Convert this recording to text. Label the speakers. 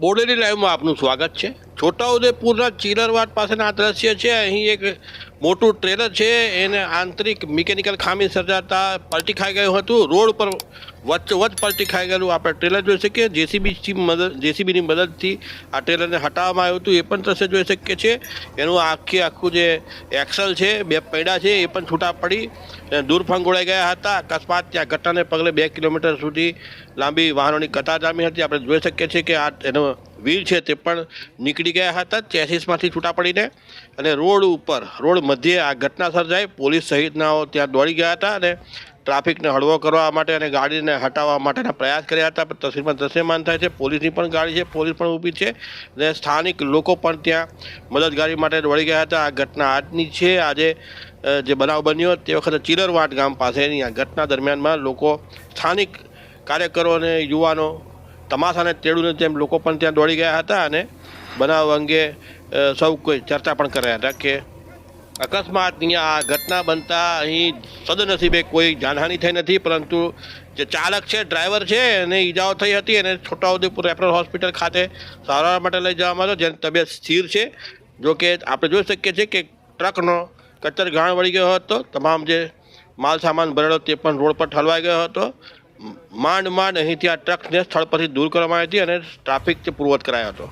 Speaker 1: બોડેલી લાઈવમાં આપનું સ્વાગત છે. છોટાઉદેપુરના ચીલરવાડ પાસેના આ દ્રશ્ય છે. અહીં એક મોટું ટ્રેલર છે. એને આંતરિક મિકેનિકલ ખામી સર્જાતા પલટી ખાઈ ગયું હતું. રોડ પર વચ્ચોવચ્ચ પલટી ખાઈ ગયેલું આપણે ટ્રેલર જોઈ શકીએ. જેસીબીથી મદદ જેસીબીની મદદથી આ ટ્રેલરને હટાવવામાં આવ્યું હતું. એ પણ દ્રશ્ય જોઈ શકીએ છીએ. એનું આખી આખું જે એક્સલ છે, બે પૈડા છે, એ પણ છૂટા પડી. દૂર ફંગોળાઈ ગયા હતા. અકસ્માત ત્યાં ઘટનાને પગલે બે કિલોમીટર સુધી લાંબી વાહનોની કતાર જામી હતી. આપણે જોઈ શકીએ છીએ કે આ એનો વીર છે તે પણ નીકળી ગયા હતા. ચેસીસમાંથી છૂટા પડીને અને રોડ ઉપર, રોડ મધ્યે આ ઘટના સર્જાઈ. પોલીસ સહિતનાઓ ત્યાં દોડી ગયા હતા અને ટ્રાફિકને હળવો કરવા માટે અને ગાડીને હટાવવા માટેના પ્રયાસ કર્યા હતા. પણ તસવીરમાં દ્રશ્યમાન થાય છે, પોલીસની પણ ગાડી છે, પોલીસ પણ ઊભી છે અને સ્થાનિક લોકો પણ ત્યાં મદદગારી માટે દોડી ગયા હતા. આ ઘટના આજની છે. આજે જે બનાવ બન્યો તે વખતે ચીરરવાટ ગામ પાસેની આ ઘટના દરમિયાનમાં લોકો સ્થાનિક કાર્યકરો અને યુવાનો તમાશાને તેડુને તેમ લોકો પણ ત્યાં દોડી ગયા હતા અને બનાવ અંગે સૌ કોઈ ચર્ચા પણ કર્યા હતા કે અકસ્માત અહીંયા આ ઘટના બનતા અહીં સદનસીબે કોઈ જાનહાનિ થઈ નથી, પરંતુ જે ચાલક છે, ડ્રાઈવર છે, એને ઈજાઓ થઈ હતી અને છોટાઉદેપુર રેફરલ હોસ્પિટલ ખાતે સારવાર માટે લઈ જવામાં આવ્યો, જેની તબિયત સ્થિર છે. જો કે આપણે જોઈ શકીએ છીએ કે ટ્રકનો કચર ઘાણ વળી ગયો હતો, તમામ જે માલ સામાન ભરેલો તે પણ રોડ પર ઠલવાઈ ગયો હતો. માંડ માંડ અહીંથી આ ટ્રકને સ્થળ પરથી દૂર કરવામાં આવી હતી અને ટ્રાફિક પૂર્વત કરાયો હતો.